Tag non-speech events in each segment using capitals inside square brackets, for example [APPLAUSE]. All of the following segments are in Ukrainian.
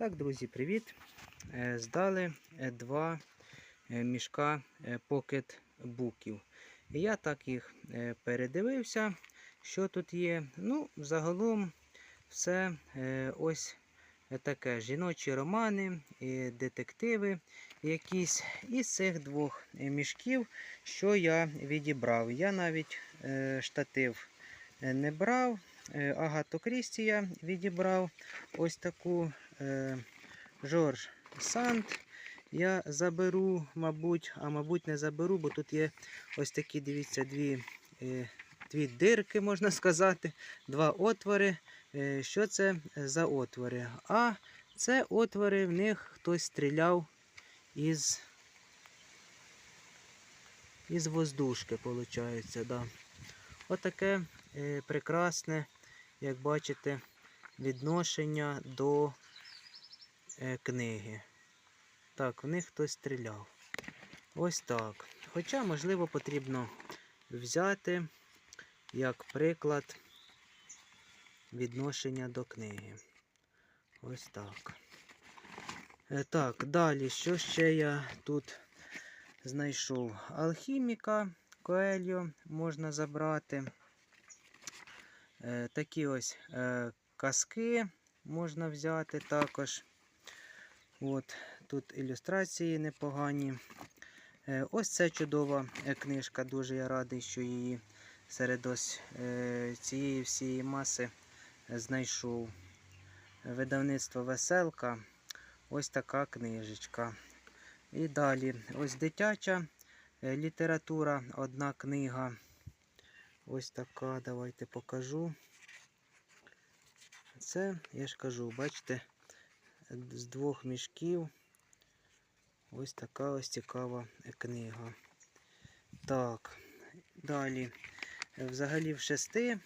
Так, друзі, привіт! Е, Здали е, два е, мішка покетбуків. Я так їх передивився, що тут є. Ну, загалом все ось таке. Жіночі романи, детективи якісь. Із цих двох мішків, що я відібрав. Я навіть штатив не брав. Агату Крісті я відібрав ось таку Жорж Санд. Я заберу, мабуть, а мабуть, не заберу, бо тут є ось такі, дивіться, дві, е, дві дирки, можна сказати, два отвори. Е, що це за отвори? А це отвори, в них хтось стріляв із, із воздушки, виходить. Да. Отаке е, прекрасне, як бачите, відношення до е, книги. Так, в них хтось стріляв. Ось так. Хоча, можливо, потрібно взяти як приклад відношення до книги. Ось так. Е, Так, далі, що ще я тут знайшов? Алхіміка Коельо можна забрати. Е, Такі ось е, казки можна взяти також. От, тут ілюстрації непогані. Е, Ось це чудова е, книжка. Дуже я радий, що її серед ось е, цієї всієї маси знайшов. Видавництво Веселка. Ось така книжечка. І далі ось дитяча література, одна книга. Ось така, давайте покажу. Це, я ж кажу, бачите, з двох мішків. Ось така ось цікава книга. Так, далі. Взагалі в шести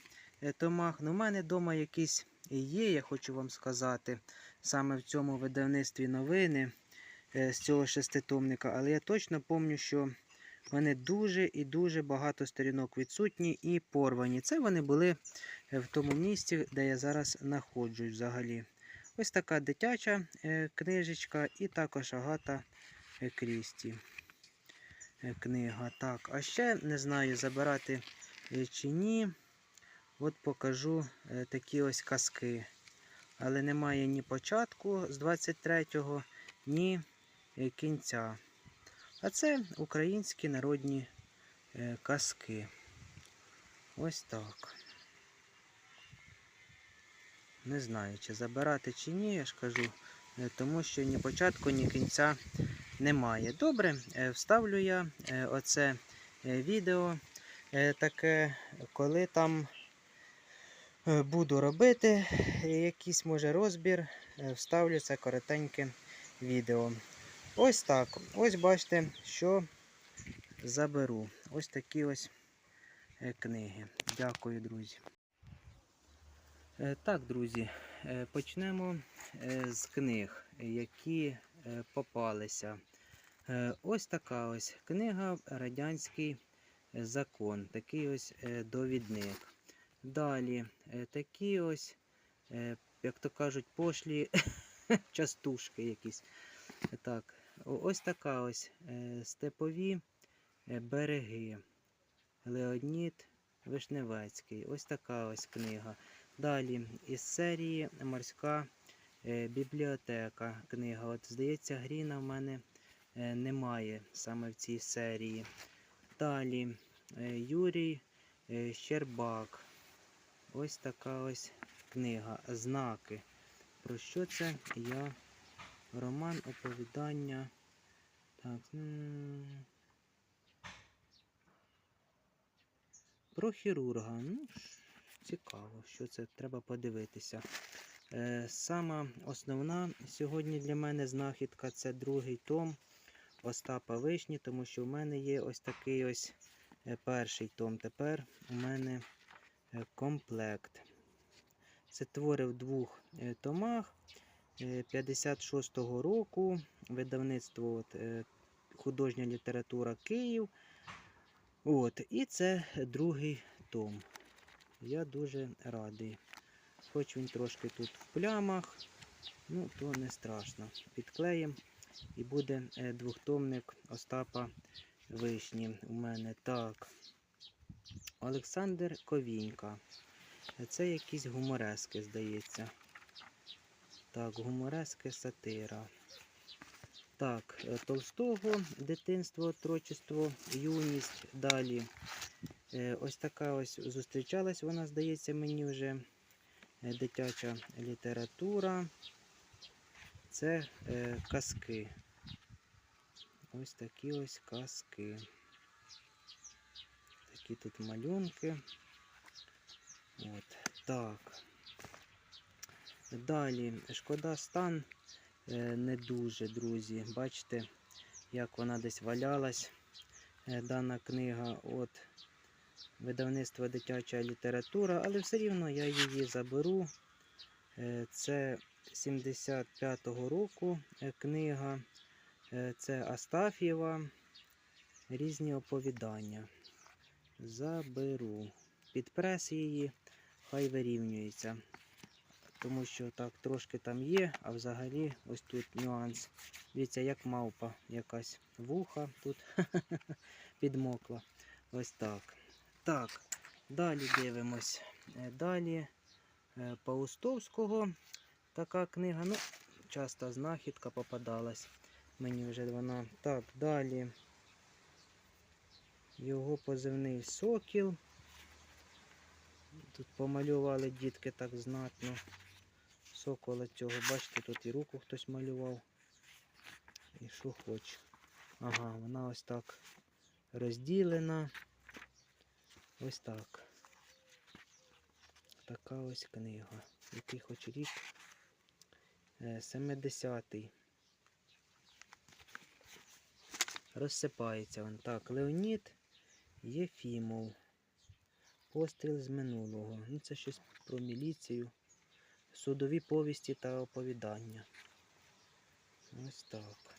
е, томах. Ну, у мене вдома якісь і є, я хочу вам сказати, саме в цьому видавництві новини е, з цього шеститомника. Але я точно пам'ятаю, що вони дуже і дуже багато сторінок відсутні і порвані. Це вони були е, в тому місці, де я зараз знаходжусь взагалі. Ось така дитяча е, книжечка і також Агата е, Крісті е, книга. Так, а ще не знаю, забирати чи ні. От покажу такі ось казки. Але немає ні початку з 23-го, ні кінця. А це українські народні казки. Ось так. Не знаю, чи забирати, чи ні, я ж кажу, е, тому що ні початку, ні кінця немає. Добре, е, вставлю я е, оце відео таке, коли там буду робити якийсь може розбір, вставлю це коротеньке відео. Ось так. Ось бачите, що заберу. Ось такі ось книги. Дякую, друзі. Е, Так, друзі, е, почнемо е, з книг, які попалися. Ось така ось книга Радянський закон. Такий ось довідник. Далі такі ось, як то кажуть, пошлі [LAUGHS] частушки якісь. Так, ось така ось степові береги. Леонід Вишневецький. Ось така ось книга. Далі із серії Морська е, бібліотека книга. От, здається, Гріна в мене е, немає саме в цій серії. Далі е, Юрій Щербак. Ось така ось книга. Знаки. Про що це я? Роман оповідання. Так. Про хірурга. Ну, цікаво, що це треба подивитися. Е, сама основна сьогодні для мене знахідка це другий том Остапа Вишні, тому що в мене є ось такий ось е, перший том. Тепер у мене е, комплект. Це твори в двох е, томах е, 56-го року. Видавництво от, художня література Київ. От, і це другий том. Я дуже радий. Хоч він трошки тут в плямах. Ну, то не страшно. Підклеїмо і буде е, двохтомник Остапа Вишні у мене. Так. Олександр Ковінька. Це якісь гуморески, здається. Так, гуморески сатира. Так, е, Толстого дитинство, отрочество, юність. Далі. Е, Ось така ось зустрічалась вона, здається, мені вже е, дитяча література. Це е, казки. Ось такі ось казки. Такі тут малюнки. От, так. Далі, шкода стан не дуже, друзі. Бачите, як вона десь валялась, дана книга. От видавництво дитяча література, але все рівно я її заберу. Е, Це 75-го року е, книга. Е, Це Астаф'єва. Різні оповідання. Заберу. Підпрес її, хай вирівнюється. Тому що так трошки там є, а взагалі ось тут нюанс. Дивіться, як мавпа якась вуха тут [LAUGHS] підмокла. Ось так. Так, далі дивимось. Е, Далі е, Паустовського така книга. Ну, часто знахідка попадалась. Мені вже вона. Так, далі. Його позивний сокіл. Тут помалювали дітки так знатно. Сокола цього, бачите, тут і руку хтось малював. І що хоче. Ага, вона ось так розділена. Ось так. Така ось книга. Який хоч рік. Е, 70-й. Розсипається він. Так, Леонід Єфімов. Постріл з минулого. Ну, це щось про міліцію. Судові повісті та оповідання. Ось так.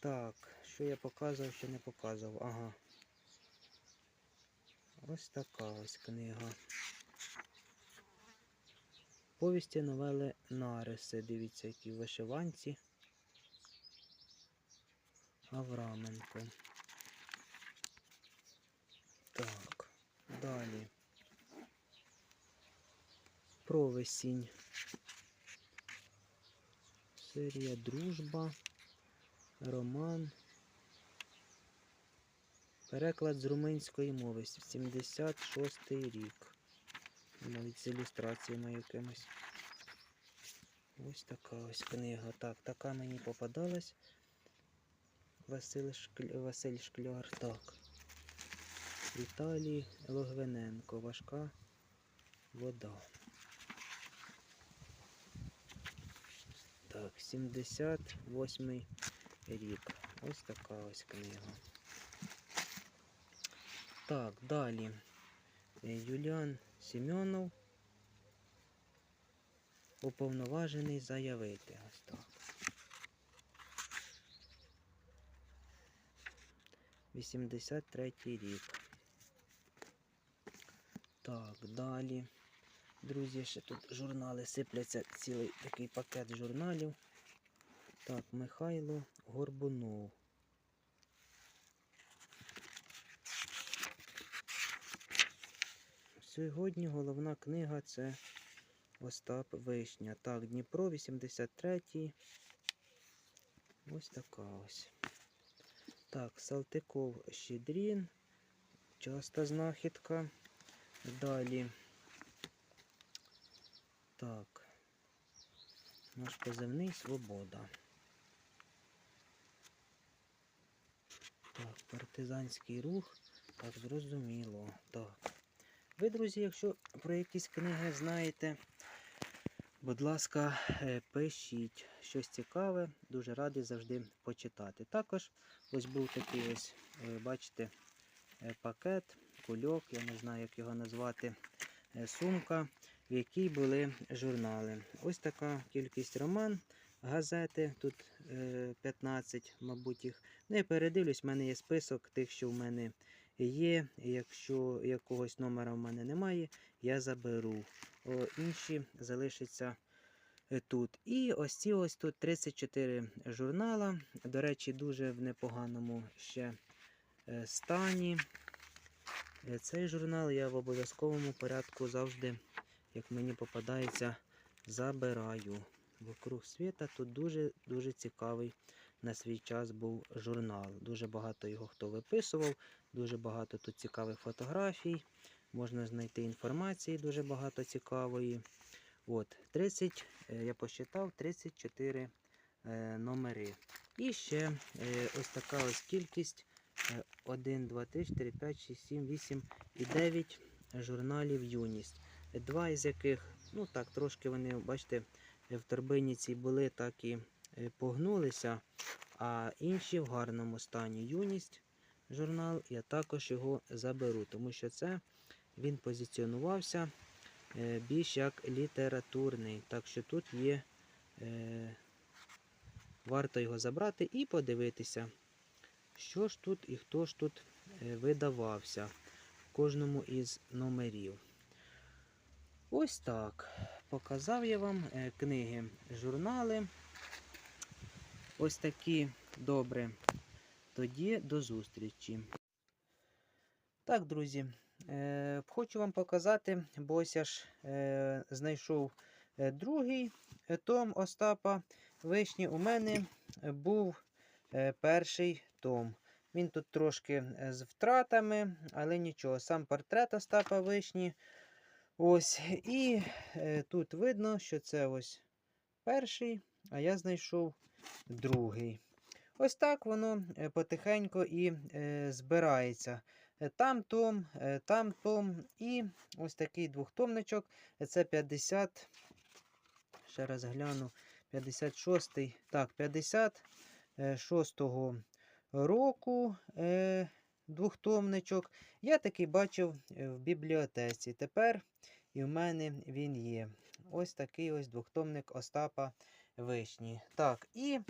Так, що я показував, що не показував. Ага. Ось така ось книга. Повісті новели Нариси. Дивіться, які вишиванці. Авраменко. Так, далі. Провесінь. Серія Дружба. Роман. Переклад з румунської мови. 76 рік. Навіть з ілюстраціями якимось. Ось така ось книга. Так, така мені попадалась. Василь, Шкляр. Так. Віталій Логвиненко. Важка вода. Так, 78 рік. Ось така ось книга. Так, далі. Е, Юліан Семенов. Уповноважений заявити. Ось так. 83 рік. Так, далі. Друзі, ще тут журнали сипляться цілий такий пакет журналів. Так, Михайло Горбунов. Сьогодні головна книга це Остап Вишня. Так, Дніпро 83. Ось така ось. Так, Салтиков Щедрін. Часта знахідка. Далі. Так. Наш позивний Свобода. Так, партизанський рух. Так, зрозуміло. Так. Ви, друзі, якщо про якісь книги знаєте, будь ласка, е, пишіть щось цікаве, дуже радий завжди почитати. Також ось був такий ось, е, бачите, е, пакет, кульок, я не знаю, як його назвати, сумка, в якій були журнали. Ось така кількість роман, газети, тут е, 15, мабуть, їх. Ну, я передивлюсь, в мене є список тих, що в мене є. Якщо якогось номера в мене немає, я заберу. О, інші залишаться е, тут. І ось ці ось тут 34 журнала. До речі, дуже в непоганому ще е, стані. Е, Цей журнал я в обов'язковому порядку завжди, як мені попадається, забираю. Вокруг світа тут дуже-дуже цікавий на свій час був журнал. Дуже багато його хто виписував, дуже багато тут цікавих фотографій. Можна знайти інформації дуже багато цікавої. От, 30, е, я посчитав 34 е, номери. І ще е, ось така ось кількість. е, 1, 2, 3, 4, 5, 6, 7, 8 і 9 журналів юність. Два із яких, ну так, трошки вони, бачите, в торбині цій були, так і погнулися, а інші в гарному стані. Юність журнал, я також його заберу, тому що це він позиціонувався е, більш як літературний. Так що тут є, е, варто його забрати і подивитися, що ж тут і хто ж тут е, видавався в кожному із номерів. Ось так. Показав я вам е, книги, журнали. Ось такі добре. Тоді до зустрічі. Так, друзі, е, хочу вам показати, бо ось ж е, знайшов е, другий том Остапа Вишні. У мене був е, перший том. Він тут трошки е, з втратами, але нічого. Сам портрет Остапа Вишні. Ось. І е, тут видно, що це ось перший, а я знайшов другий. Ось так воно е, потихеньку і е, збирається. Е, Там том, там том. І ось такий двохтомничок. Це 50. Ще раз гляну. 56. Так, 56-го року. Двохтомничок. Я такий бачив в бібліотеці. Тепер і в мене він є. Ось такий ось двохтомник Остапа Вишні. Так, і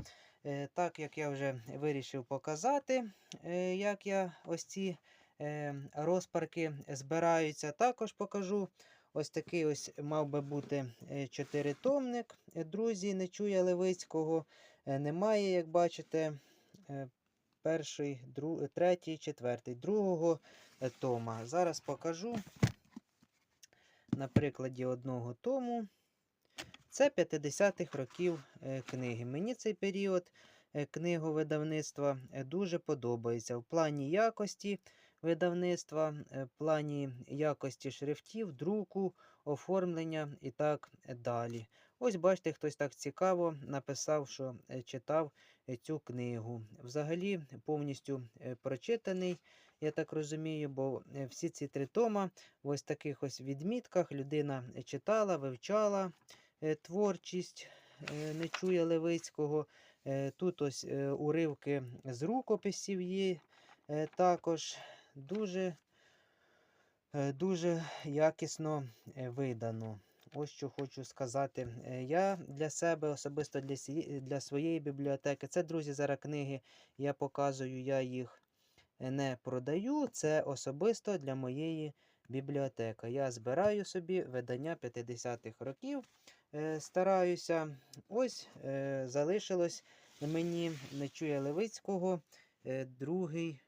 е, так як я вже вирішив показати, е, як я ось ці е, розпарки збираються, також покажу. Ось такий ось мав би бути е, чотиритомник. Друзі, не чує Левицького. Е, Немає, як бачите, е, перший, друг, третій, четвертий, другого тома. Зараз покажу на прикладі одного тому. Це 50-х років е, книги. Мені цей період е, книговидавництва е, дуже подобається. В плані якості видавництва, в плані якості шрифтів, друку, оформлення і так далі. Ось бачите, хтось так цікаво написав, що читав цю книгу. Взагалі повністю прочитаний, я так розумію, бо всі ці три тома в ось таких ось відмітках людина читала, вивчала творчість е, Нечуя Левицького. Е, Тут ось е, уривки з рукописів є е, також дуже, е, дуже якісно е, видано. Ось що хочу сказати. Е, Я для себе, особисто для, для своєї бібліотеки, це, друзі, зараз книги я показую, я їх е, не продаю. Це особисто для моєї бібліотеки. Я збираю собі видання 50-х років. Е, Стараюся. Ось е, залишилось мені Нечуя Левицького е, другий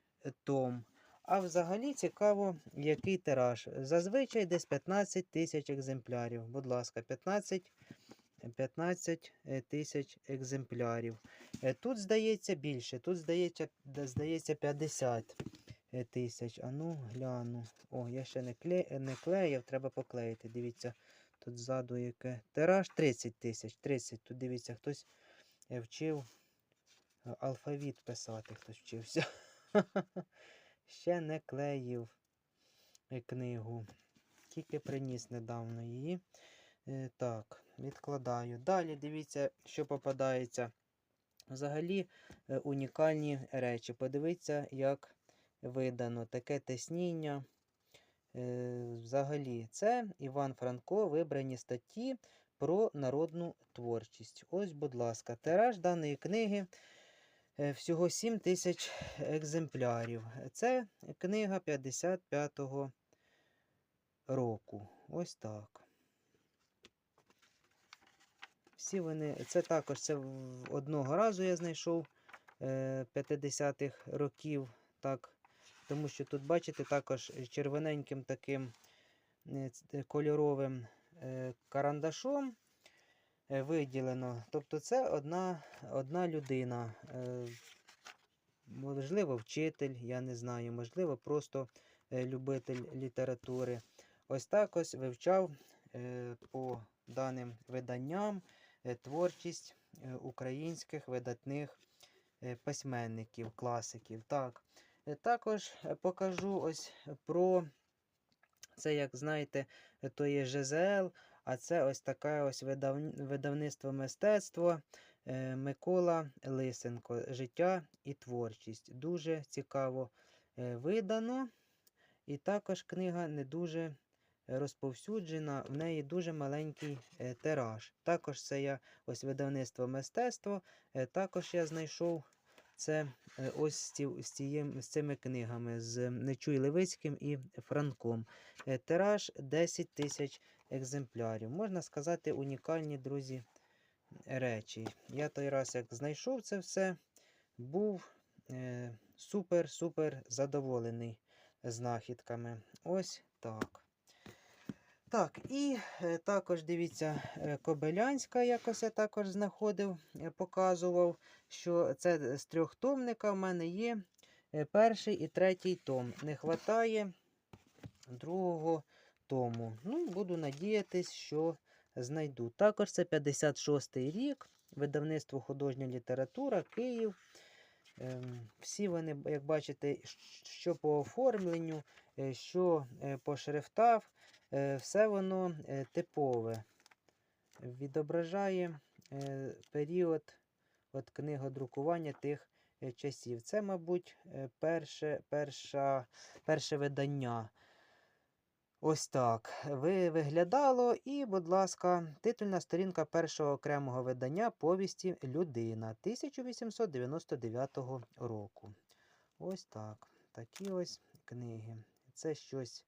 том. А взагалі цікаво, який тираж. Зазвичай десь 15 тисяч екземплярів. Будь ласка, 15 15 е, тисяч екземплярів. Тут здається більше, тут здається, здається 50 е, тисяч. А ну, гляну. О, я ще не, кле... не клеїв, треба поклеїти. Дивіться, тут ззаду яке. Тираж 30 тисяч. 30. Тут дивіться, хтось е, вчив е, алфавіт писати, хтось вчився. [LAUGHS] Ще не клеїв е, книгу. Тільки приніс недавно її. Так, відкладаю. Далі дивіться, що попадається. Взагалі унікальні речі. Подивіться, як видано таке тисніння. Е, Взагалі, це Іван Франко, вибрані статті про народну творчість. Ось, будь ласка, тираж даної книги е, всього 7 тисяч екземплярів. Це книга 55-го року. Ось так. Всі вони, це також це одного разу я знайшов е, 50-х років. Так, тому що тут, бачите, також червоненьким таким е, кольоровим е, карандашом е, виділено. Тобто це одна, одна людина. Е, можливо, вчитель, я не знаю, можливо, просто е, любитель літератури. Ось так ось вивчав е, по даним виданням е, творчість е, українських видатних е, письменників, класиків. Так. Е, Також е, покажу ось про це, як знаєте, то є ЖЗЛ, а це ось таке ось видав- видавництво мистецтво е, Микола Лисенко. Життя і творчість. Дуже цікаво видано. І також книга не дуже розповсюджена, в неї дуже маленький тираж. Також це я ось видавництво мистецтво. Також я знайшов це е, ось з, ці, з, цієм- з цими книгами з Нечуй Левицьким і Франком. Е, Тираж 10 тисяч екземплярів. Можна сказати, унікальні, друзі, речі. Я той раз, як знайшов це все, був супер-супер задоволений знахідками. Ось так. Так, і е, також дивіться, е, Кобилянська якось я також знаходив, е, показував, що це з трьохтомника в мене є перший і третій том. Не вистачає другого тому. Ну, буду надіятись, що знайду. Також це 56-й рік, видавництво художня література, Київ. Ем, Всі вони, як бачите, що по оформленню, що по шрифтах, все воно е, типове. Відображає е, період от книгодрукування тих е, часів. Це, мабуть, е, перше, перша, перше видання. Ось так ви виглядало. І, будь ласка, титульна сторінка першого окремого видання повісті Людина 1899 року. Ось так. Такі ось книги. Це щось е,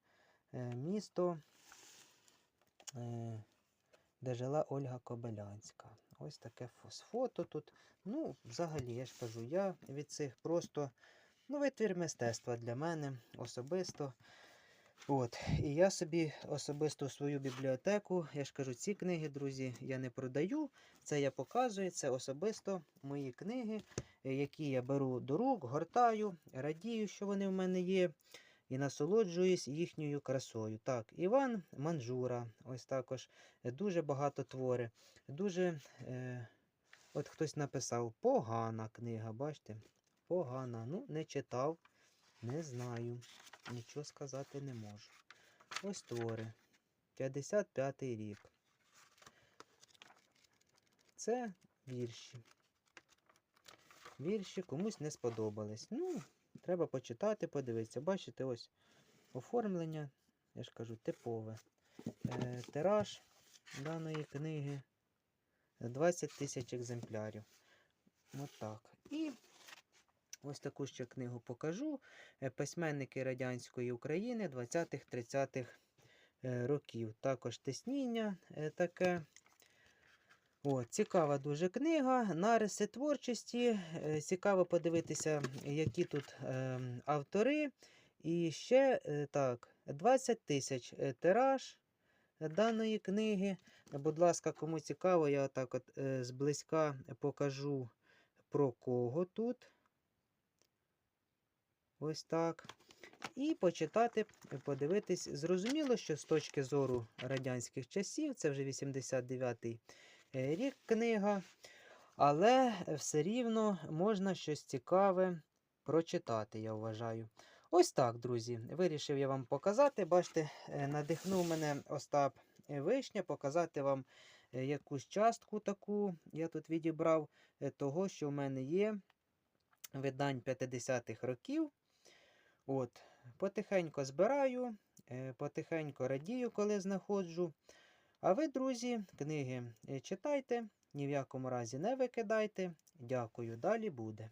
місто, е, де жила Ольга Кобилянська. Ось таке фото тут. Ну, взагалі, я ж кажу, я від цих просто ну, витвір мистецтва для мене особисто. От, і я собі особисто в свою бібліотеку, я ж кажу, ці книги, друзі, я не продаю. Це я показую, це особисто мої книги, е, які я беру до рук, гортаю, радію, що вони в мене є, і насолоджуюсь їхньою красою. Так, Іван Манжура, ось також е, дуже багато твори. Дуже, е, от хтось написав, погана книга, бачите? Погана. Ну, не читав, не знаю. Нічого сказати не можу. Ось твори. 55-й рік. Це вірші. Вірші комусь не сподобались. Ну, треба почитати, подивитися. Бачите, ось оформлення, я ж кажу, типове. Е, тираж даної книги 20 тисяч екземплярів. От так. І ось таку ще книгу покажу. Е, Письменники радянської України 20-30-х е, років. Також тисніння е, таке. О, цікава дуже книга, нариси творчості. Е, Цікаво подивитися, які тут е, автори. І ще е, так, 20 тисяч е, тираж даної книги. Будь ласка, кому цікаво, я отак от зблизька покажу про кого тут. Ось так. І почитати, подивитись. Зрозуміло, що з точки зору радянських часів, це вже 89-й е, рік книга, але все рівно можна щось цікаве прочитати, я вважаю. Ось так, друзі. Вирішив я вам показати. Бачите, е, надихнув мене Остап е, Вишня, показати вам е, якусь частку таку. Я тут відібрав того, що в мене є видань 50-х років. От, потихенько збираю, потихенько радію, коли знаходжу. А ви, друзі, книги е, читайте, ні в якому разі не викидайте. Дякую, далі буде.